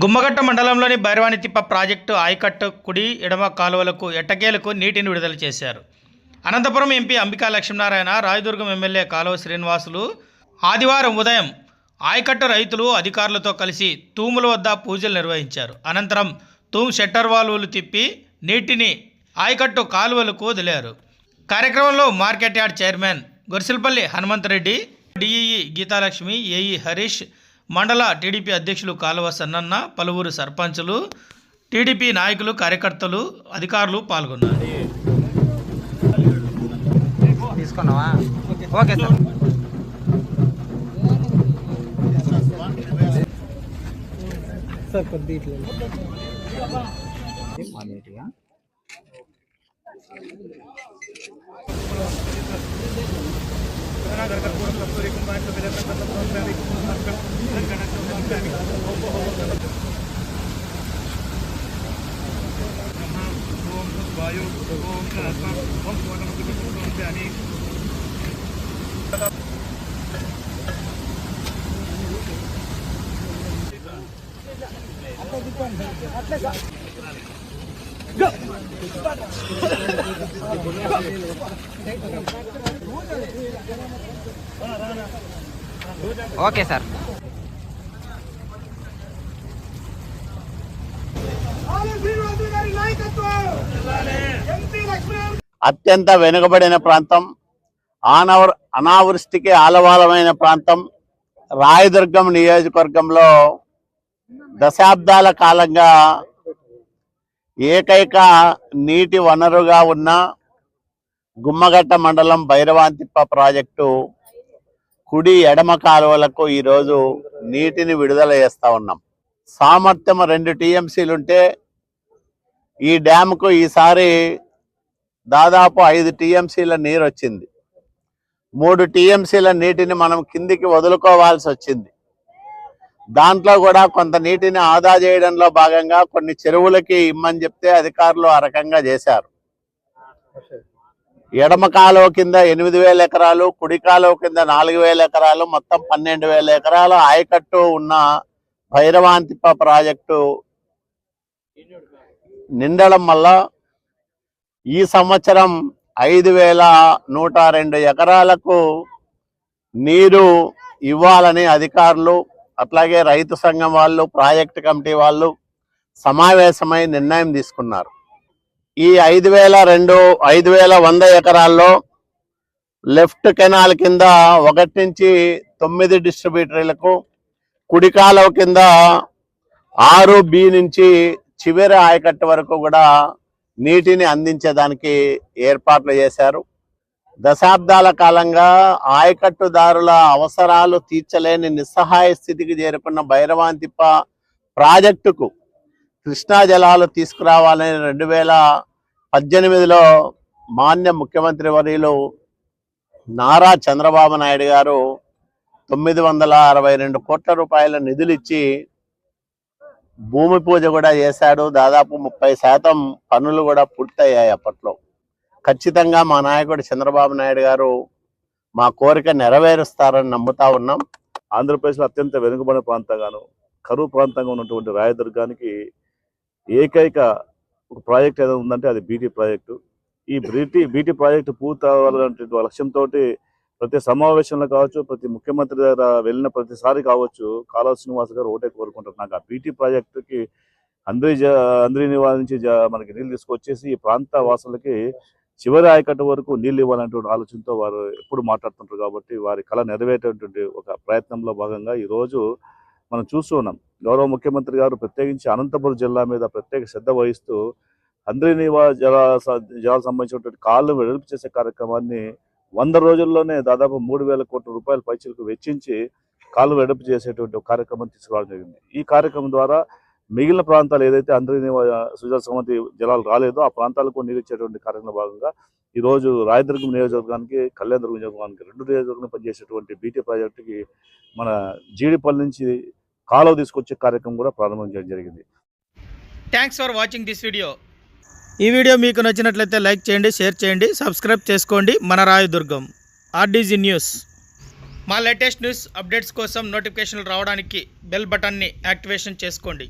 గుమ్మగట్ట మండలంలోని భైరవానితిప్ప ప్రాజెక్టు ఆయకట్టు కుడి ఎడమ కాలువలకు ఎట్టకేలకు నీటిని విడుదల చేశారు. అనంతపురం ఎంపీ అంబికా లక్ష్మీనారాయణ రాయదుర్గం ఎమ్మెల్యే కాలువ శ్రీనివాసులు ఆదివారం ఉదయం ఆయకట్టు రైతులు అధికారులతో కలిసి తూముల వద్ద పూజలు నిర్వహించారు. అనంతరం తూము షట్టర్ వాల్వులు తిప్పి నీటిని ఆయకట్టు కాలువలకు వదిలారు. కార్యక్రమంలో market yard chairman Gorisilpalli Hanumanthareddy D E E Geethalakshmi A E Harish మండల టీడీపీ అధ్యక్షులు కాలువ సన్నన్న పలువురు సర్పంచులు టీడీపీ నాయకులు కార్యకర్తలు అధికారులు పాల్గొన్నారు. తీసుకున్నావా? Okay sir. సార్ కొద్ది ఇట్లా घर घर पूर्ण कस्तूरी कुमार तो मेरे पर मतलब बहुत सारी गणक तो बहुत सारी ओपो हो ओम वायु ओम आत्मा ओम स्वागत ओम ज्ञानी Go! Go! Okay sir. అత్యంత వెనుకబడిన ప్రాంతం ఆనవర్ అనావృష్టికి ఆలవాలమైన ప్రాంతం రాయదుర్గం నియోజకవర్గంలో దశాబ్దాల కాలంగా ఏకైక నీటి వనరుగా ఉన్న గుమ్మగట్ట మండలం భైరవాంతిప్ప ప్రాజెక్టు కుడి ఎడమ కాలువలకు ఈరోజు నీటిని విడుదల చేస్తా ఉన్నాం. సామర్థ్యం రెండు టీఎంసీలుంటే ఈ డ్యామ్కు ఈసారి దాదాపు ఐదు టీఎంసీల నీరు వచ్చింది. మూడు టీఎంసీల నీటిని మనం కిందికి వదులుకోవాల్సి వచ్చింది. దాంట్లో కూడా కొంత నీటిని ఆదా చేయడంలో భాగంగా కొన్ని చెరువులకి ఇమ్మని చెప్తే అధికారులు ఆ రకంగా చేశారు. ఎడమ కాలువ కింద ఎనిమిది వేల ఎకరాలు కుడి కాలువ కింద నాలుగు వేల ఎకరాలు మొత్తం పన్నెండు వేల ఎకరాలు ఆయకట్టు ఉన్న భైరవాంతిప్ప ప్రాజెక్టు నిండడం వల్ల ఈ సంవత్సరం ఐదు వేల నూట రెండు ఎకరాలకు నీరు ఇవ్వాలని అధికారులు అట్లాగే రైతు సంఘం వాళ్ళు ప్రాజెక్ట్ కమిటీ వాళ్ళు సమావేశమై నిర్ణయం తీసుకున్నారు. ఈ ఐదు వేల రెండు ఐదు వేల వంద ఎకరాల్లో లెఫ్ట్ కెనాల్ కింద ఒకటి నుంచి తొమ్మిది డిస్ట్రిబ్యూటర్లకు కుడి కాలువ కింద ఆరు బి నుంచి చివరి ఆయకట్టు వరకు కూడా నీటిని అందించేదానికి ఏర్పాట్లు చేశారు. దశాబ్దాల కాలంగా ఆయకట్టుదారుల అవసరాలు తీర్చలేని నిస్సహాయ స్థితికి చేరుకున్న భైరవాంతిప్ప ప్రాజెక్టుకు కృష్ణా జలాలు తీసుకురావాలని రెండు వేల పద్దెనిమిదిలో మాన్య ముఖ్యమంత్రి వర్యులు నారా చంద్రబాబు నాయుడు గారు తొమ్మిది వందల అరవై రెండు కోట్ల రూపాయల నిధులు ఇచ్చి భూమి పూజ కూడా చేశాడు. దాదాపు ముప్పై శాతం పనులు కూడా పూర్తయ్యాయి అప్పట్లో. ఖచ్చితంగా మా నాయకుడు చంద్రబాబు నాయుడు గారు మా కోరిక నెరవేరుస్తారని నమ్ముతా ఉన్నాం. ఆంధ్రప్రదేశ్లో అత్యంత వెనుకబడిన ప్రాంతంగాను కరువు ప్రాంతంగా ఉన్నటువంటి రాయదుర్గానికి ఏకైక ఒక ప్రాజెక్ట్ ఏదో ఉందంటే అది బీటీ ప్రాజెక్టు. ఈ B T B T project పూర్తి అవ్వాలనే లక్ష్యంతో ప్రతి సమావేశంలో కావచ్చు ప్రతి ముఖ్యమంత్రి దగ్గర వెళ్ళిన ప్రతిసారి కావచ్చు కాలువ శ్రీనివాస్ గారు ఒకటే కోరుకుంటారు. నాకు ఆ బీటీ ప్రాజెక్టుకి అందరి జ అందరి నివారణ నుంచి జ- మనకి నీళ్ళు తీసుకొచ్చేసి ఈ ప్రాంత వాసులకి చివరి ఆయకట్ట వరకు నీళ్ళు ఇవ్వాలనేటువంటి ఆలోచనతో వారు ఎప్పుడు మాట్లాడుతుంటారు కాబట్టి వారి కళ నెరవేరేటువంటి ఒక ప్రయత్నంలో భాగంగా ఈ రోజు మనం చూస్తూ ఉన్నాం. గౌరవ ముఖ్యమంత్రి గారు ప్రత్యేకించి అనంతపురం జిల్లా మీద ప్రత్యేక శ్రద్ధ వహిస్తూ అందరి నివా జల స- సంబంధించినటువంటి కాళ్ళు వెడల్పు చేసే కార్యక్రమాన్ని వంద రోజుల్లోనే దాదాపు మూడు వేల కోట్ల రూపాయల పైచలకు వెచ్చించి కాళ్ళు వెడల్పు చేసేటువంటి కార్యక్రమం తీసుకురావడం జరిగింది. ఈ కార్యక్రమం ద్వారా మిగిలిన ప్రాంతాలు ఏదైతే అందరి నివా సుజల సమితి జలాలు రాలేదో ఆ ప్రాంతాలకు నీరు ఇచ్చేటువంటి కార్యక్రమంలో భాగంగా ఈరోజు రాయదుర్గం నియోజకవర్గానికి కళ్యాణదుర్గం నియోజకవర్గానికి రెండు నియోజకవర్గం పనిచేసేటువంటి బీటీ ప్రాజెక్టుకి మన జీడిపల్లి నుంచి కాలువ తీసుకొచ్చే కార్యక్రమం కూడా ప్రారంభించడం జరిగింది. Thanks for watching this video ఈ వీడియో మీకు నచ్చినట్లయితే లైక్ చేయండి షేర్ చేయండి సబ్స్క్రైబ్ చేసుకోండి. మన Rayadurgam R D G news మా లేటెస్ట్ న్యూస్ అప్డేట్స్ కోసం నోటిఫికేషన్లు రావడానికి బెల్ బటన్ని యాక్టివేషన్ చేసుకోండి.